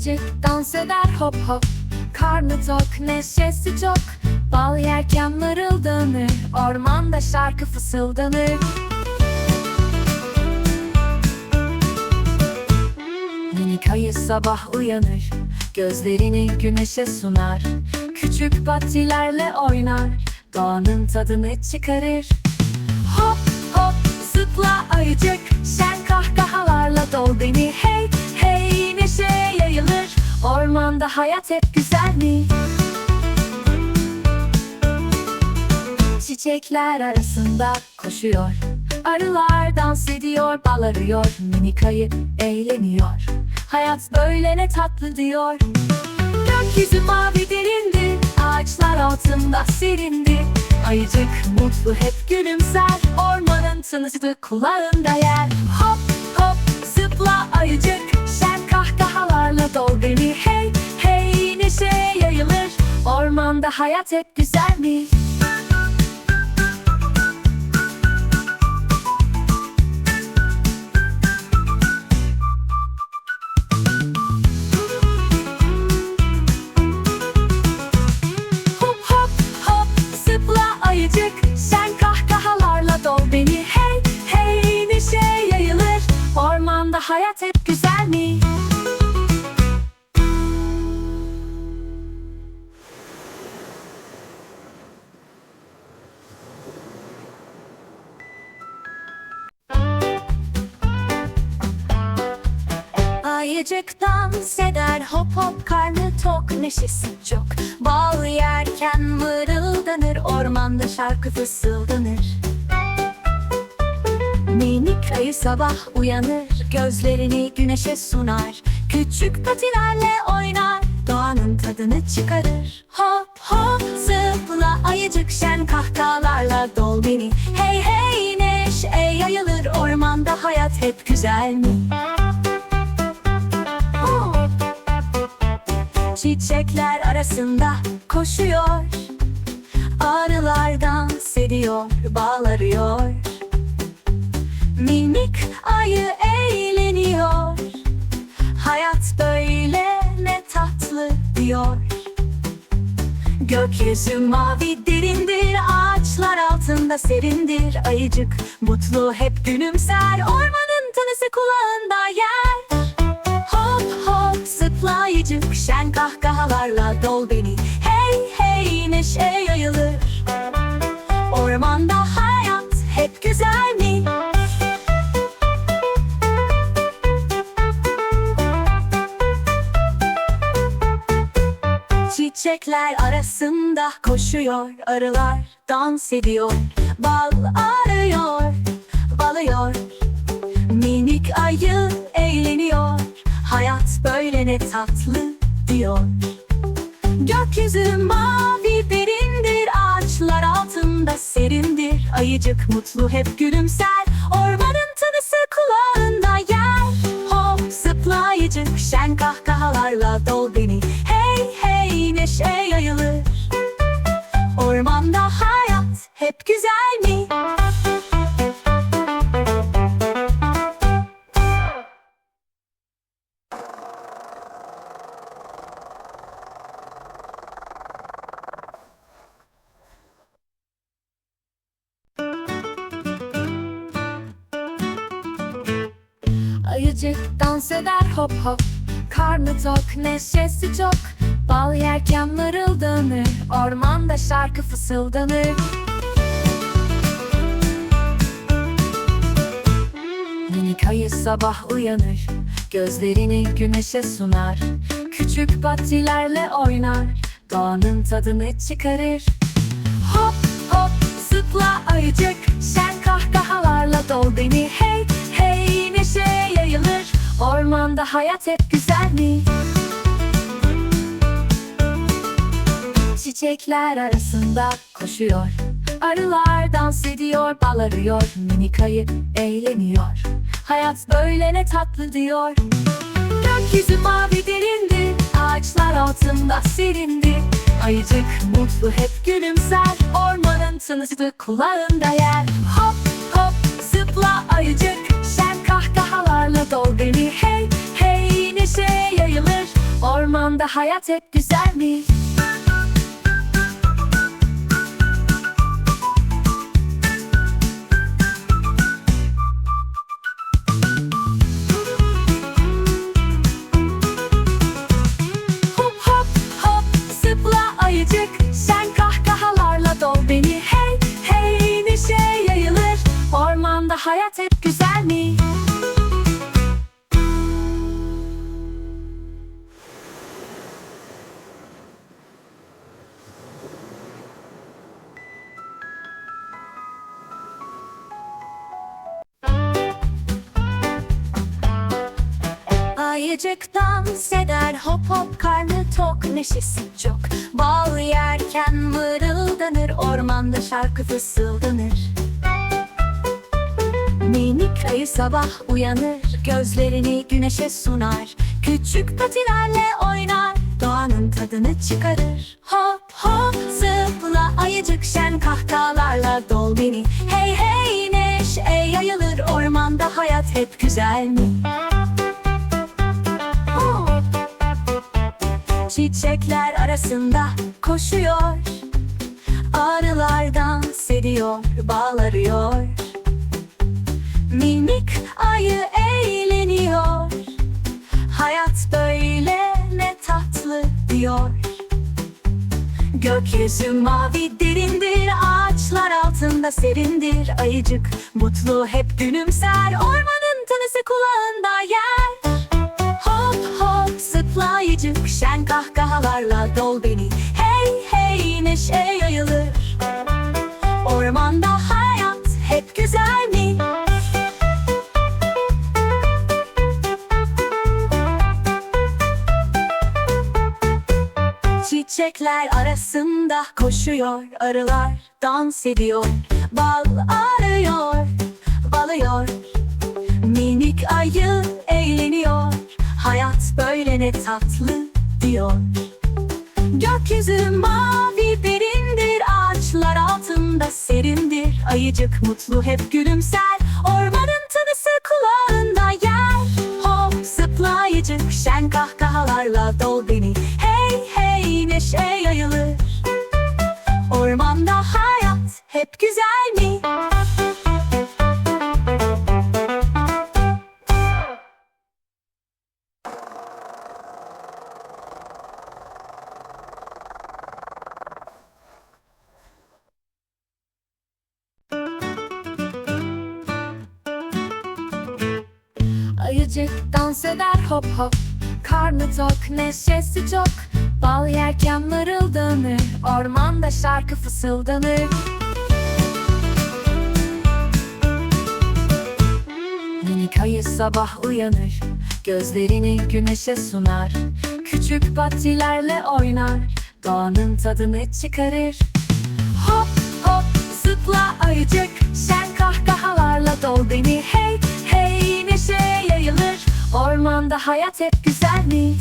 Ayıcık dans eder hop hop. Karnı tok neşesi çok. Bal yerken mırıldanır Ormanda şarkı fısıldanır. Minik ayı sabah uyanır Gözlerini güneşe sunar. Küçük patilerle oynar Doğanın tadını çıkarır. Hop hop zıpla ayıcık Şen kahkahalarla dol beni Hey neşe yayılır. Ormanda hayat hep güzel mi? Çiçekler arasında koşuyor. Arılar dans ediyor, bal arıyor Minik ayı eğleniyor. Hayat böyle ne tatlı diyor. Gökyüzü mavi derindi Ağaçlar altında serindi. Ayıcık mutlu hep gülümser. Ormanın tınısı kulağında yer. Hop hop zıpla ayıcık Hey hey neşe yayılır. Ormanda hayat hep güzel mi? Hop hop hop dans eder hop hop karnı tok neşesi çok. Bal yerken mırıldanır ormanda şarkı fısıldanır Minik ayı sabah uyanır gözlerini güneşe sunar. Küçük patilerle oynar doğanın tadını çıkarır. Hop hop zıpla ayıcık şen kahkahalarla dol beni. Hey hey neşe yayılır ormanda hayat hep güzel? Çiçekler arasında koşuyor. Arılar dans ediyor, bal arıyor Minik ayı eğleniyor. Hayat böyle ne tatlı diyor. Gökyüzü mavi derindir Ağaçlar altında serindir. Ayıcık mutlu hep gülümser. Ormanın tanısı kulağında yer hop zıplayıcık şen kahkahalarla dol beni. Hey hey neşe yayılır. Ormanda hayat hep güzel mi? Çiçekler arasında koşuyor arılar dans ediyor. Bal arıyor, balıyor. Minik ayı eğleniyor Hayat böyle ne tatlı diyor. Gökyüzü mavi derindir Ağaçlar altında serindir. Ayıcık mutlu hep gülümser. Ormanın tanısı kulağında yer. Hop zıplayıcık şen kahkahalarla dol beni. Hey hey neşe yayılır. Ormanda hayat hep güzel mi? Ayıcık dans eder hop hop. Karnı tok neşesi çok. Bal yerken mırıldanır Ormanda şarkı fısıldanır. Minik ayı sabah uyanır Gözlerini güneşe sunar. Küçük patilerle oynar Doğanın tadını çıkarır. Hop hop zıpla ayıcık Şen kahkahalarla dol beni Hey hey neşe yayılır. Ormanda hayat hep güzel mi? Çiçekler arasında koşuyor. Arılar dans ediyor, bal arıyor Minik ayı eğleniyor. Hayat böyle ne tatlı diyor. Gökyüzü mavi derindi Ağaçlar altında serindi. Ayıcık mutlu hep gülümser. Ormanın tınısı kulağında yer hayat hep güzel mi? Ayıcık dans eder hop hop karnı tok neşesi çok. Bal yerken mırıldanır ormanda şarkı fısıldanır Minik ayı sabah uyanır gözlerini güneşe sunar. Küçük patilerle oynar doğanın tadını çıkarır. Hop hop zıpla ayıcık şen kahkahalarla dol beni. Hey hey neşe yayılır ormanda hayat hep güzel mi? Çiçekler arasında koşuyor. Arılar dans ediyor, bal arıyor Minik ayı eğleniyor. Hayat böyle ne tatlı diyor. Gökyüzü mavi derindir Ağaçlar altında serindir. Ayıcık mutlu hep gülümser. Ormanın tanısı kulağında yer şen kahkahalarla dol beni. Hey hey neşe yayılır. Ormanda hayat hep güzel mi? Çiçekler arasında koşuyor arılar dans ediyor. Bal arıyor, balıyor. Minik ayı eğleniyor. Hayat böyle ne tatlı diyor Gökyüzü mavi derindir Ağaçlar altında serindir. Ayıcık mutlu hep gülümser. Ormanın tanısı kulağında yer. Hop zıplayıcık şen kahkahalarla dol beni. Hey hey neşe yayılır. Ormanda hayat hep güzel mi? Ayıcık dans eder hop hop. Karnı tok neşesi çok. Bal yerken mırıldanır Ormanda şarkı fısıldanır. Minik ayı sabah uyanır Gözlerini güneşe sunar. Küçük patilerle oynar Doğanın tadını çıkarır. Hop hop zıpla ayıcık Şen kahkahalarla dol beni. Hey Ormanda hayat hep güzel mi?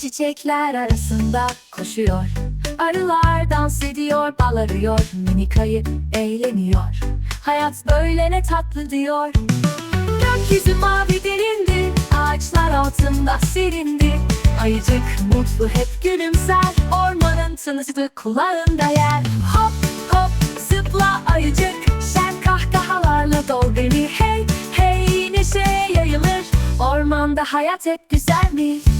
Çiçekler arasında koşuyor Arılar dans ediyor, bal arıyor Minik ayı eğleniyor. Hayat böyle ne tatlı diyor. Gökyüzü mavi derindir Ağaçlar altında serindir Ayıcık mutlu hep gülümser Ormanın tınısı kulağında yer. Hop hop zıpla ayıcık beni Hey hey neşe yayılır Ormanda hayat hep güzel mi?